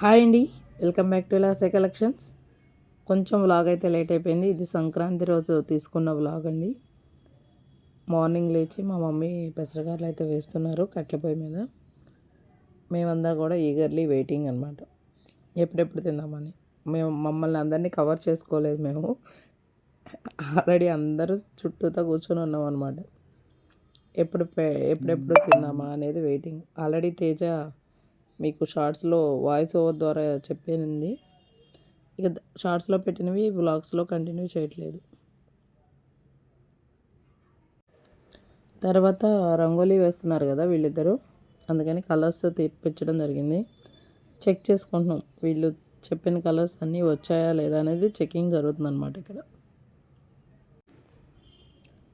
Hi అండి. Welcome back to లాసే collections. కొంచెం వ్లాగ్ అయితే లేట్ అయిపోయింది. ఇది సంక్రాంతి రోజు తీసుకున్న వ్లాగ్ అండి. మార్నింగ్ లేచి మా మమ్మీ పెసరగారులు అయితే వేస్తున్నారు కట్టెల పొయ్యి మీద. మేమంతా కూడా ఈగర్లీ వెయిటింగ్ అనమాట ఎప్పుడెప్పుడు తిందామని. మేము మమ్మల్ని అందరినీ కవర్ చేసుకోలేదు మేము. ఆల్రెడీ అందరూ చుట్టూతో కూర్చొని ఉన్నాం అనమాట ఎప్పుడు ఎప్పుడెప్పుడు తిందామా అనేది వెయిటింగ్ ఆల్రెడీ తేజ మీకు షార్ట్స్లో వాయిస్ ఓవర్ ద్వారా చెప్పినది. ఇక షార్ట్స్లో పెట్టినవి వ్లాగ్స్లో కంటిన్యూ చేయట్లేదు. తర్వాత రంగోలీ వేస్తున్నారు కదా వీళ్ళిద్దరూ. అందుకని కలర్స్ తెప్పించడం జరిగింది. చెక్ చేసుకుంటున్నాం. వీళ్ళు చెప్పిన కలర్స్ అన్నీ వచ్చాయా లేదా అనేది చెకింగ్ జరుగుతుందన్నమాట ఇక్కడ.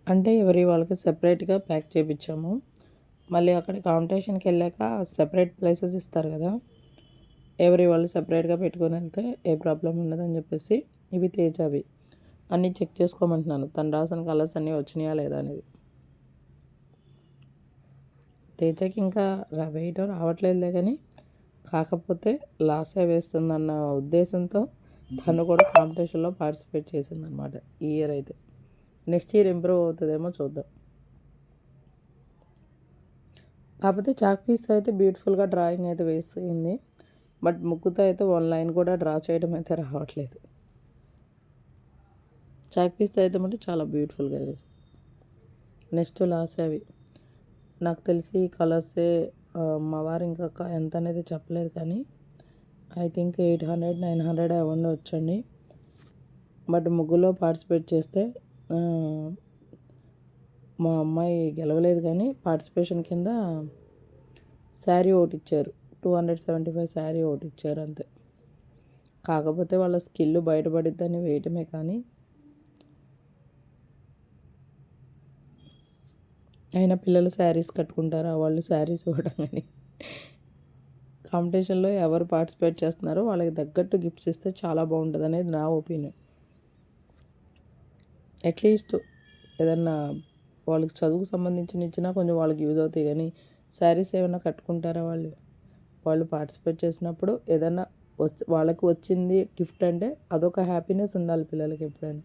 అంటే ఎవరి వాళ్ళకి సెపరేట్గా ప్యాక్ చేయించాము మళ్ళీ అక్కడ కాంపిటీషన్కి వెళ్ళాక సెపరేట్ ప్లేసెస్ ఇస్తారు కదా. ఎవరి వాళ్ళు సెపరేట్గా పెట్టుకొని వెళ్తే ఏ ప్రాబ్లం ఉండదని చెప్పేసి ఇవి తేజావి అన్నీ చెక్ చేసుకోమంటున్నాను. తను రాసిన కలర్స్ అన్నీ వచ్చినాయా లేదా అనేది. తేజకి ఇంకా రా- వేయటం రావట్లేదులే కానీ కాకపోతే లాసే వేస్తుందన్న ఉద్దేశంతో తను కూడా కాంపిటీషన్లో పార్టిసిపేట్ చేసిందనమాట ఈ ఇయర్ అయితే. నెక్స్ట్ ఇయర్ ఇంప్రూవ్ అవుతుందేమో చూద్దాం. కాకపోతే చాక్ పీస్తో అయితే బ్యూటిఫుల్గా డ్రాయింగ్ అయితే వేస్తుంది బట్ ముక్కుతో అయితే వన్ లైన్ కూడా డ్రా చేయడం అయితే రావట్లేదు. చాక్ పీస్తో అయితే మటు చాలా బ్యూటిఫుల్గా వేసింది నెక్స్ట్ లాస్ అవి. నాకు తెలిసి కలర్సే మా వారు ఇంకా ఎంత అనేది చెప్పలేదు కానీ I think eight hundred nine hundred అవన్నీ వచ్చండి. బట్ ముగ్గులో పార్టిసిపేట్ చేస్తే మా అమ్మాయి గెలవలేదు కానీ పార్టిసిపేషన్ కింద శారీ ఒకటి ఇచ్చారు. Two hundred seventy five sari ఒకటి ఇచ్చారు అంతే. కాకపోతే వాళ్ళ స్కిల్ బయటపడిద్దని వేయటమే కానీ అయినా పిల్లలు శారీస్ కట్టుకుంటారా? వాళ్ళు శారీస్ ఇవ్వడం కానీ కాంపిటీషన్లో ఎవరు పార్టిసిపేట్ చేస్తున్నారో వాళ్ళకి తగ్గట్టు గిఫ్ట్స్ ఇస్తే చాలా బాగుంటుంది అనేది నా ఒపీనియన్. అట్లీస్ట్ ఏదన్నా వాళ్ళకి చదువుకు సంబంధించిన ఇచ్చినా కొంచెం వాళ్ళకి యూజ్ అవుతాయి కానీ శారీస్ ఏమైనా కట్టుకుంటారా వాళ్ళు? వాళ్ళు పార్టిసిపేట్ చేసినప్పుడు ఏదన్నా వచ్ వాళ్ళకి వచ్చింది గిఫ్ట్ అంటే అదొక హ్యాపీనెస్ ఉండాలి పిల్లలకి ఎప్పుడైనా.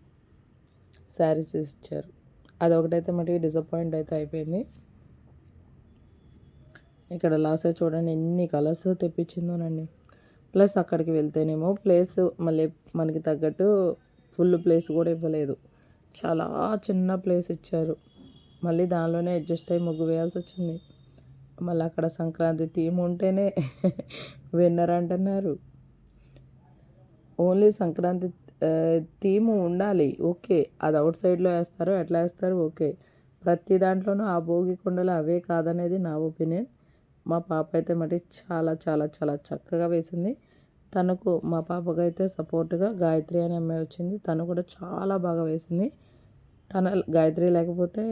శారీస్ ఇచ్చారు. అది ఒకటైతే మటుకు డిసప్పాయింట్ అయితే అయిపోయింది. ఇక్కడ లాసే చూడండి ఎన్ని కలర్స్ తెప్పించిందోనండి ప్లస్ అక్కడికి వెళ్తేనేమో ప్లేస్ మళ్ళీ మనకి తగ్గట్టు ఫుల్ ప్లేస్ కూడా ఇవ్వలేదు. చాలా చిన్న ప్లేస్ ఇచ్చారు. మళ్ళీ దానిలోనే అడ్జస్ట్ అయ్యి ముగ్గు వేయాల్సి వచ్చింది మళ్ళీ అక్కడ సంక్రాంతి థీమ్ ఉంటేనే విన్నర్ అంటున్నారు. ఓన్లీ సంక్రాంతి థీమ్ ఉండాలి ఓకే. అది అవుట్ సైడ్లో వేస్తారు ఎట్లా వేస్తారు ఓకే. ప్రతి దాంట్లోనూ ఆ భోగి కుండలు అవే కాదనేది నా ఒపీనియన్. మా పాప అయితే మరి చాలా చాలా చాలా చక్కగా వేసింది. తనకు మా పాపకైతే సపోర్ట్గా గాయత్రి అనే అమ్మాయి వచ్చింది. తను కూడా చాలా బాగా వేసింది. తన గాయత్రి లేకపోతే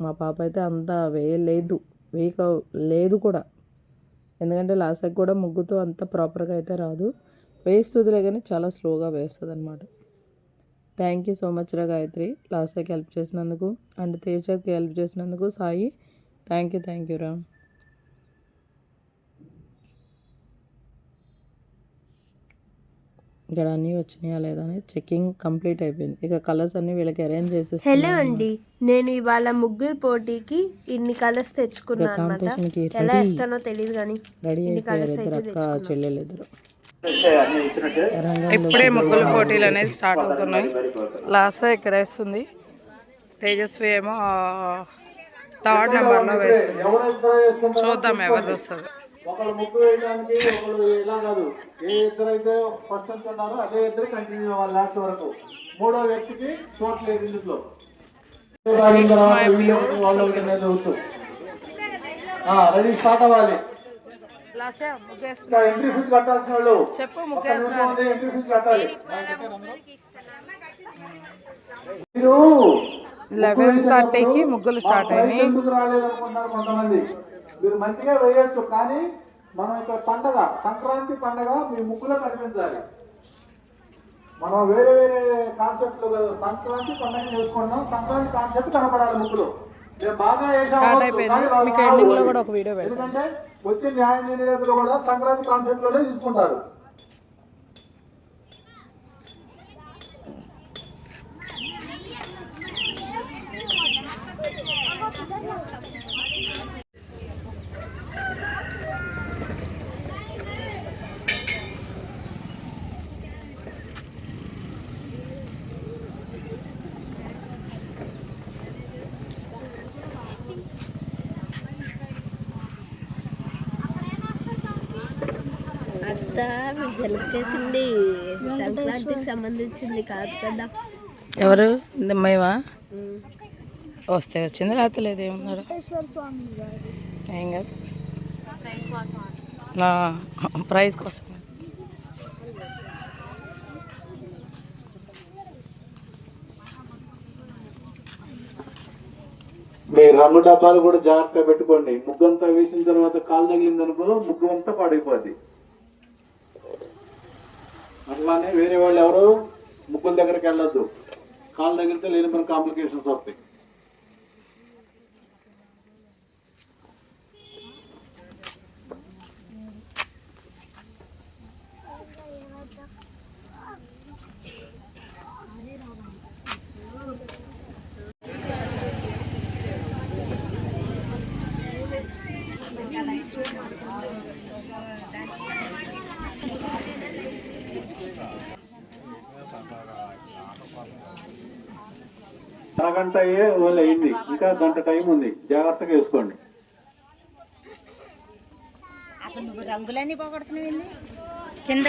మా పాప అయితే అంత వేయలేదు వేయక లేదు కూడా. ఎందుకంటే లాస్ట్కి కూడా ముగ్గుతో అంత ప్రాపర్గా అయితే రాదు. వేస్తుందిలే కానీ చాలా స్లోగా వేస్తుంది అనమాట థ్యాంక్ యూ సో మచ్ రా గాయత్రి. లాస్ట్కి హెల్ప్ చేసినందుకు. అండ్ తేజకి హెల్ప్ చేసినందుకు Sai. Thank you thank you రా. ఇక్కడ అన్నీ వచ్చినాయా లేదా అనేది చెకింగ్ కంప్లీట్ అయిపోయింది. ఇక కలర్స్ అన్నీ వీళ్ళకి అరేంజ్ హలో చేసేస్తున్నాను అండి నేను ఇవాళ ముగ్గురు పోటీకి ఇన్ని కలర్స్ తెచ్చుకున్నాను ఎలా రెడీ వేస్తానో తెలియదు కానీ రెడీ ఇన్ని అయిపోయారు ఇద్దరు అక్క. చెల్లెలు ఇద్దరు. ఇప్పుడే ముగ్గుల పోటీలు అనేది స్టార్ట్ అవుతున్నాయి. లాస్ట్ ఇక్కడ వేస్తుంది. తేజస్వి ఏమో థర్డ్ నెంబర్లో వేస్తుంది. చూద్దాం ఎవరిది వస్తుంది. ఒకళ్ళు ముగ్గు వేయడానికి ఒకళ్ళు ఇలా కాదు. ఏ ఇద్దరైతే ఫస్ట్ నుంచి ఉన్నారో అదే ఇద్దరు కంటిన్యూ అవ్వాలి లాస్ట్ వరకు. మూడో వ్యక్తికి చోటు లేదు ఇందులో. రెడీ స్టార్ట్ అవ్వాలి. ఎంట్రీ ఫీజు కట్టాల్సిన వాళ్ళు. చెప్పు ఎంట్రీ ఫీజు కట్టాలి. మీరు లెవెన్ థర్టీకి ముగ్గులు స్టార్ట్ అయినాయి. కొంతమంది? మీరు మంచిగా వేయొచ్చు కానీ మనం ఇక్కడ పండగ సంక్రాంతి పండగ మీ ముగ్గులో కనిపించాలి. మనం వేరే వేరే కాన్సెప్ట్లు సంక్రాంతి పండగ చేసుకుంటాం సంక్రాంతి కాన్సెప్ట్ కనపడాలి ముగ్గులో బాగా ఎందుకంటే వచ్చే న్యాయ నిర్ణేతలు కూడా సంక్రాంతి కాన్సెప్ట్లోనే తీసుకుంటారు. ఇదంతా మీరు సెలెక్ట్ చేసింది సంక్రాంతికి సంబంధించింది కాదు కదా. ఎవరు? మేమా వస్తే వచ్చింది లేకపోతే లేదు ఏమన్నారు? ఏం కాదు. నా ప్రైజ్ కోసం. మీ రంగు డబ్బాలు కూడా జాగ్రత్తగా పెట్టుకోండి. ముగ్గు అంతా వేసిన తర్వాత కాలు తగిలింది అనుకో ముగ్గు అంతా పాడైపోద్ది. అట్లానే వేరే వాళ్ళు ఎవరు? ముగ్గుల దగ్గరికి వెళ్ళొద్దు. కాళ్ళ దగ్గరికి లేని పని కాంప్లికేషన్స్ వస్తాయి. అరగంట అయ్యే వాళ్ళు అయింది. ఇంకా గంట టైం ఉంది. జాగ్రత్తగా వేసుకోండి. అసలు నువ్వు రంగులన్నీ పోగొడుతున్నావు కింద?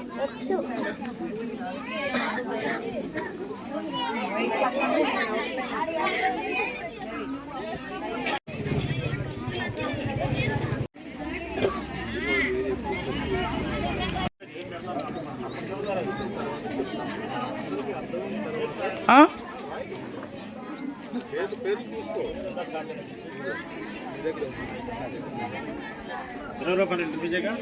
Huh? ఆ?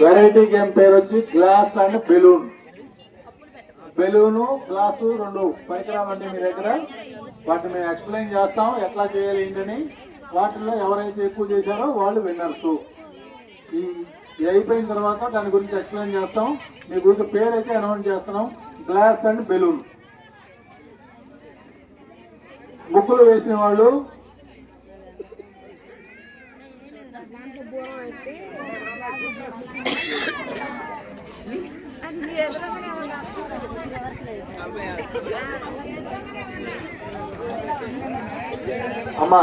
వెరైటీ గేమ్ పేరు వచ్చి glass and balloon balloon glass రెండు. పరికరాలండి మీ దగ్గర. వాటిని మేము ఎక్స్ప్లెయిన్ చేస్తాం ఎట్లా చేయాలి ఏంటని. వాటిల్లో ఎవరైతే ఎక్కువ చేశారో వాళ్ళు విన్నర్స్. ఈ అయిపోయిన తర్వాత దాని గురించి ఎక్స్ప్లెయిన్ చేస్తాం. మీ గురించి పేరు అయితే అనౌన్స్ చేస్తున్నాం. Glass and balloon. ముగ్గులు వేసిన వాళ్ళు. అమ్మా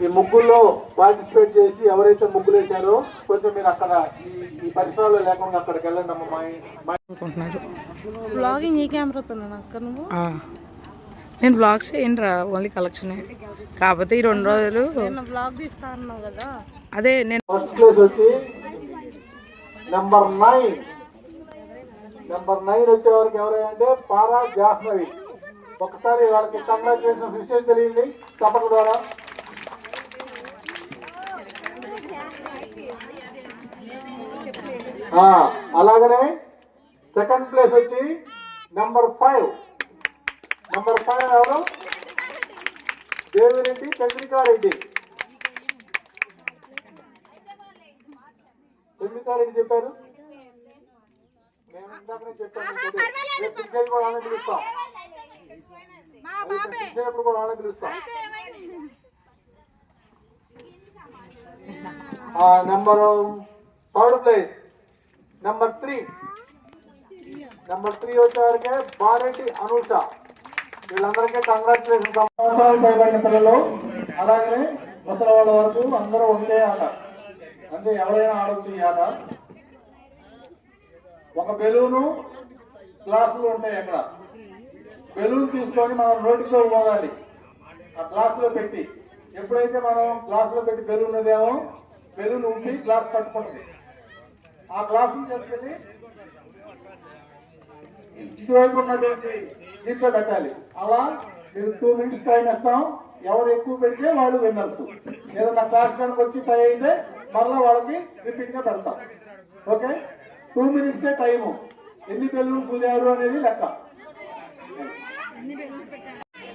ఈ ముగ్గుల్లో పార్టిసిపేట్ చేసి ఎవరైతే ముగ్గులు వేశారో కొంచెం మీరు అక్కడ ఈ పరిసరాల్లో లేకుండా అక్కడికి వెళ్ళండి అమ్మ మా బ్లాగింగ్ ఈ కెమెరాతో అక్క నువ్వు. నేను బ్లాగ్స్ చేయనురా ఓన్లీ కలెక్షన్ కాకపోతే ఈ రెండు రోజులు నేను బ్లాగ్ తీస్తా అన్నావు కదా? అదే నేను ఫస్ట్ ప్లేస్ వచ్చి నెంబర్ నైన్ నెంబర్ నైన్ వచ్చేవారికి ఎవరంటే పారా జాహ్నవి. ఒకసారి వాళ్ళకి కంగ్రాచులేషన్ విషయం తెలియండి చెప్పడం ద్వారా. అలాగనే సెకండ్ ప్లేస్ వచ్చి నెంబర్ ఫైవ్ నెంబర్ ఫైవ్ ఎవరు? దేవిరెడ్డి చంద్రికారెడ్డి. చంద్రికారెడ్డి చెప్పారు? మేము ఇందాకనే చెప్పాను పిలుస్తాం. వాళ్ళని పిలుస్తాం. Number third place. Number three. Number three వచ్చేవరకే Bareddy Anusha. వీళ్ళందరికీ కంగ్రాచులేషన్ సంవత్సరాలు పైబడిన పిల్లలు అలాగే ముసలి వాళ్ళ వరకు అందరూ ఒకటే ఆట. అంటే ఎవరైనా ఆడొచ్చు ఈ ఆట. ఒక బెలూను గ్లాసులు ఉంటాయి అక్కడ. బెలూన్ తీసుకొని మనం నోటితో పోవాలి ఆ గ్లాసులో పెట్టి. ఎప్పుడైతే మనం గ్లాసులో పెట్టి బెలూన్ ఉన్నదేమో బెలూన్ ఉండి గ్లాస్ పట్టుకుంటుంది. ఆ గ్లాసులు చేసుకుని ఇటువైపు ఉన్నటువంటి దీంట్లో పెట్టాలి. అలా మీరు టూ మినిట్స్ టైం ఇస్తాం. ఎవరు ఎక్కువ పెడితే వాళ్ళు విన్నర్స్. ఏదన్నా క్లాస్ కనుక వచ్చి టై అయితే మరలా వాళ్ళకి రిపీట్గా పెడతాం. ఓకే? Two minutes time. ఎన్ని బెలూన్స్ పూజారు అనేది లెక్క.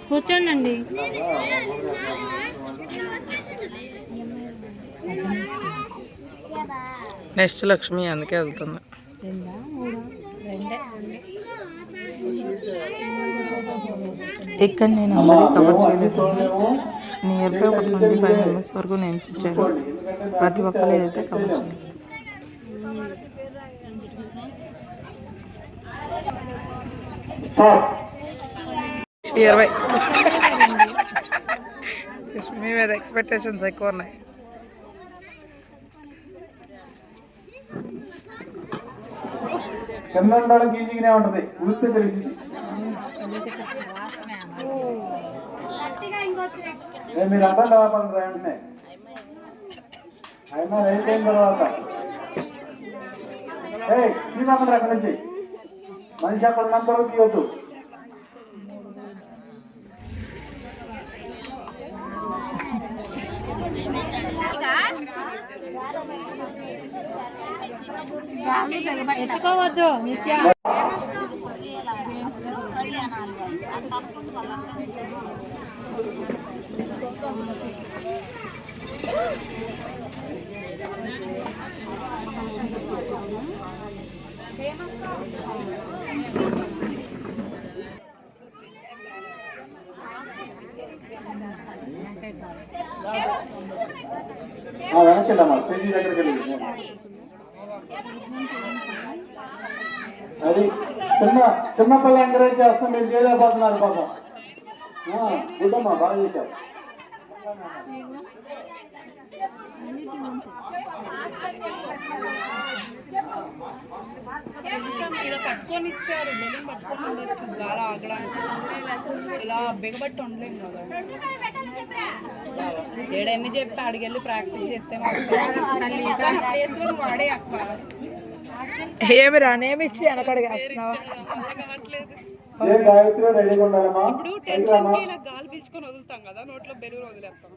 కూర్చోండి నెక్స్ట్ లక్ష్మి అందుకే వెళ్తుంది. ఇక్కడ నేను అందరికీ కవర్ చేయలేదు నియర్ బై ఒక ట్వంటీ ఫైవ్ మెంబర్స్ వరకు నేను చూచాను ప్రతి ఒక్కరు ఏదైతే కవర్ చేయలేదు. స్టాప్ ఇరవై. మీ మీద ఎక్స్పెక్టేషన్స్ ఎక్కువ ఉన్నాయి. కింద ఈజీగానే ఉంటది. ఉడితే తెలిసింది మీరు అర్థం కావాలి వెంటనే అయినా తర్వాత. అక్కడి నుంచి మనిషి అక్కడ ఉన్నంత వరకు తీయొద్దు ఎత్తుకోవద్దు నిత్య. ఆ, వెళ్ళమ్మా స్టేజీ దగ్గరికి వెళ్ళి. అది చిన్న చిన్న పిల్ల ఎంకరేజ్ చేస్తాం మీరు చేయలేకపోతున్నారు పాపం. గుడ్డమ్మా బాగా చేశారు ఇలా పట్టుకొని ఉండొచ్చు గాలి ఆగడానికి ఇలా బిగబట్టి ఉండలేం కదా ఏడు ఎన్ని చెప్పి అడిగెళ్ళి ప్రాక్టీస్ చేస్తే వాడే అక్క. ఏమి రానేమి ఇచ్చి వెనకడిగా ఇప్పుడు టెన్షన్కి ఇలా గాలి పీల్చుకొని వదులుతాం కదా నోట్లో బెలూన్ వదిలేస్తాం.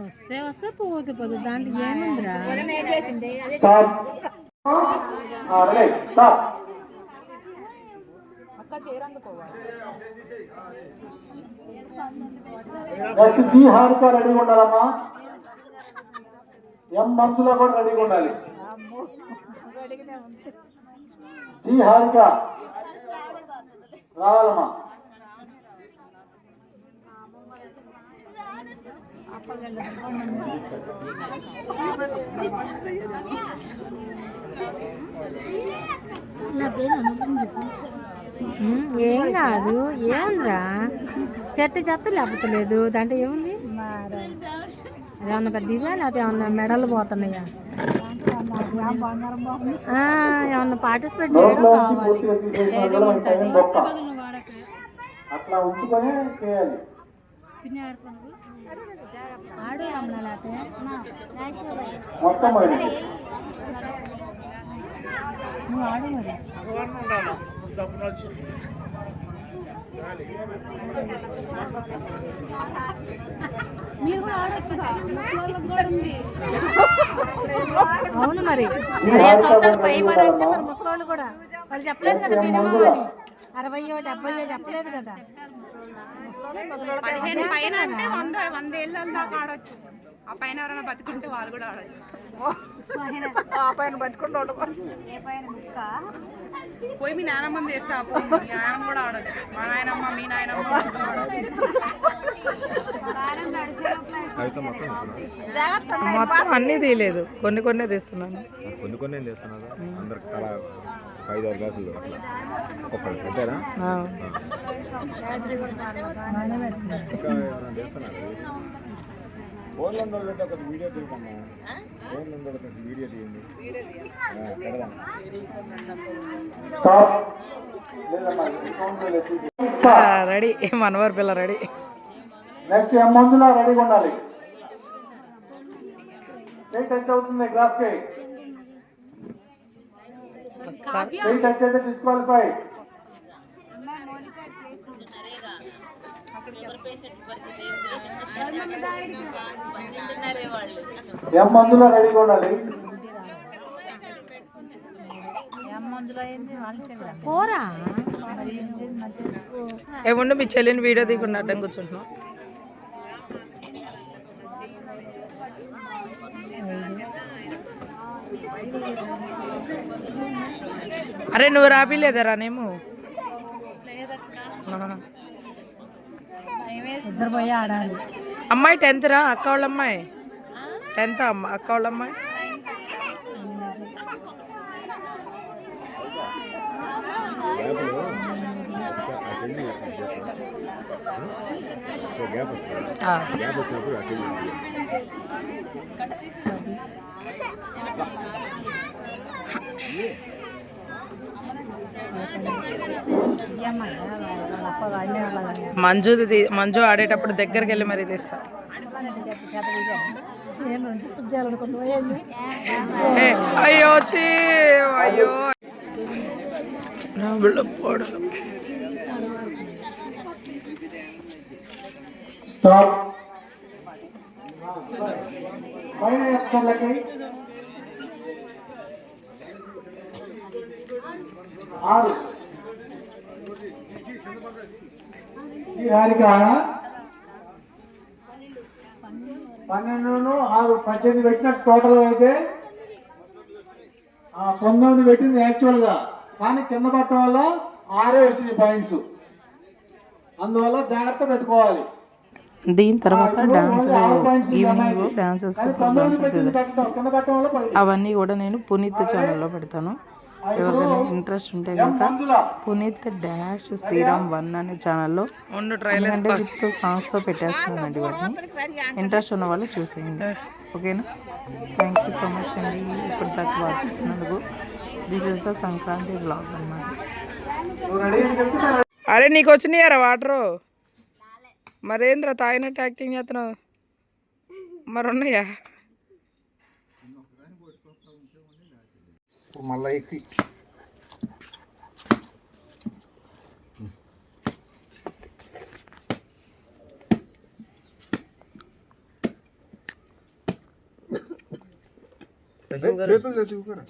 వస్తే వస్తే పోదు పోదు దాంట్లో ఏముందిరా? స్టాప్. ఆ, రెడీ స్టాప్. అక్క చేరందుకోవాలి నెక్స్ట్ జి హారిక రెడీగా ఉండాలమ్మా. ఎం మంచులో కూడా రెడీగా ఉండాలి. జి హారిక రావాలమ్మా. నా పేరు అనుకుంటుంది ఏం కాదు ఏముందిరా? చెత్త చెత్త లేకపోతలేదు దాంట్లో ఏముంది? ఏమన్నా పెద్ద ఇవా లేకపోతే ఏమన్నా మెడలు పోతున్నాయా? ఏమన్నా పార్టిసిపేట్ చేయడం కావాలి. ఉంటుంది. అట్లా ఉంచుకొని చేయాలి. ఆడు రమ్మన్నా లేకపోతే మొత్తం బయట నువ్వు ఆడు మరి. ఆడొచ్చుగా అవును మరి. పదిహేను సంవత్సరాలు పైబడంటే మరి ముసలోళ్ళు కూడా. వాళ్ళు చెప్పలేదు కదా మినిమం అని అరవయో డెబ్బయో చెప్పలేదు కదా. పదిహేను పైన అంటే వంద వంద ఏళ్ళ దాకా ఆడొచ్చు. ఆ పైన ఎవరైనా బతుకుంటే వాళ్ళు కూడా ఆడొచ్చు. ఆ పైన బతుకుంటే. పోయి మీ నాయనమ్మ చేస్తే మీ నాయనమ్మ కూడా ఆడొచ్చు. మా నాయనమ్మ మీ నాయనమ్మ కూడా ఆడొచ్చు. మొత్తం అన్నీ తీయలేదు. కొన్ని కొన్ని తీస్తున్నాను. కొన్ని కొన్ని ఏం చేస్తున్నారు అందరికి కళ ఐదు ఆరు గ్లాసులు అట్లా. ఒక్కళ్ళు. ఇంకా చేస్తున్నారా? ఒక వీడియో ఒక వీడియో తీయండి. రెడీ. మనవారి పిల్ల రెడీ. నెక్స్ట్ ఎం మందులో రెడీగా ఉండాలి? వెయిట్ ఎంత అవుతుంది గ్లాస్కి వెయిట్ ఎంత అయితే డిస్క్వాలిఫై? ఎం మందులో రెడీగా ఉండాలి పోరా? ఏముండు మీ చెల్లిని వీడియో తీయకుండా అడ్డం కూర్చుంటున్నాం అరే నువ్వు రాపిలేదరా నేము? ఇద్దరు పోయి ఆడాలి. అమ్మాయి టెన్త్ రా? అక్క వాళ్ళ అమ్మాయి? టెన్త్ అమ్మ అక్క వాళ్ళ అమ్మాయి? గ్యాప్ మంజు మంజు ఆడేటప్పుడు దగ్గరికి వెళ్ళి మరీ తీస్తా. అయ్యో చీ అయ్యో. పోడలు. పైన ఆరు. ఈ హారిక పన్నెండు ఆరు. పద్దెనిమిది పెట్టినట్టు టోటల్ అయితే ఆ పంతొమ్మిది పెట్టింది యాక్చువల్గా. కానీ కింద పట్టడం వల్ల ఆరే వచ్చినాయి పాయింట్స్ అందువల్ల జాగ్రత్త పెట్టుకోవాలి. దీని తర్వాత డాన్స్ ఈవినింగ్. డాన్సెస్. అవన్నీ కూడా నేను పునీత్ ఛానల్లో పెడతాను. ఎవరికైనా ఇంట్రెస్ట్ ఉంటే కనుక పునీత్ డాష్ శ్రీరామ్ వన్ అనే ఛానల్లో ఎందుకంటే విత్ సాంగ్స్తో పెట్టేస్తున్నానండి వాటిని. ఇంట్రెస్ట్ ఉన్న వాళ్ళు చూసేయండి. ఓకేనా? థ్యాంక్ యూ సో మచ్ అండి. ఇప్పుడు దాకా వాచ్ చేసినందుకు. This is the Sankranti blog అన్నమాట. అరే నీకు వచ్చినాయారా వాటరు మరేంద్ర తాగినట్టు యాక్టింగ్ చేస్తున్నావు? మరి ఉన్నాయా మళ్ళీ ఎక్కి చేతులు తెచ్చుకోరా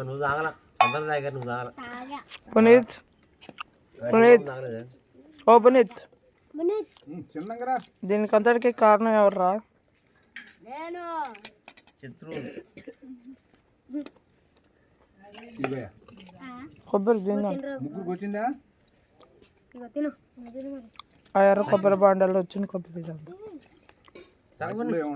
నువ్వు తాగల అందరు తాగారు నువ్వు తాగల పునీత్ పునీత్ ఓ పునీత్ చిన్నగా దీనికి అంతటికి కారణం ఎవర్రా చిత్రుడు ఇవే కొబ్బరి తిందాం ఆ ఎర్ర కొబ్బరి బాండల్లో వచ్చిన కొబ్బరి తిందాం సగంలో ఏం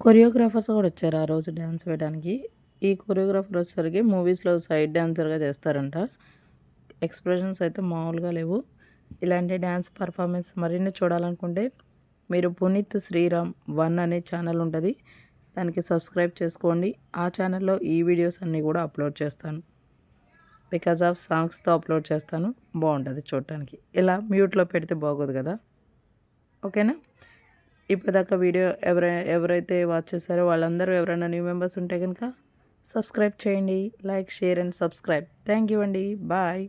కొరియోగ్రాఫర్స్ కూడా వచ్చారు ఆ రోజు డ్యాన్స్ వేయడానికి. ఈ కొరియోగ్రాఫర్ వచ్చేసరికి మూవీస్లో సైడ్ డ్యాన్సర్గా చేస్తారంట. ఎక్స్ప్రెషన్స్ అయితే మామూలుగా లేవు. ఇలాంటి డ్యాన్స్ పర్ఫార్మెన్స్ మరిన్ని చూడాలనుకుంటే మీరు పునీత్ శ్రీరామ్ వన్ అనే ఛానల్ ఉంటుంది. దానికి సబ్స్క్రైబ్ చేసుకోండి. ఆ ఛానల్లో ఈ వీడియోస్ అన్నీ కూడా అప్లోడ్ చేస్తాను. బికాజ్ ఆఫ్ సాంగ్స్తో అప్లోడ్ చేస్తాను. బాగుంటుంది చూడటానికి. ఇలా మ్యూట్లో పెడితే బాగోదు కదా. ఓకేనా? ఇప్పటిదాకా వీడియో ఎవరై ఎవరైతే వాచ్ చేస్తారో వాళ్ళందరూ ఎవరైనా న్యూ మెంబర్స్ ఉంటే కనుక సబ్స్క్రైబ్ చేయండి. Like share and subscribe thank you అండి. బాయ్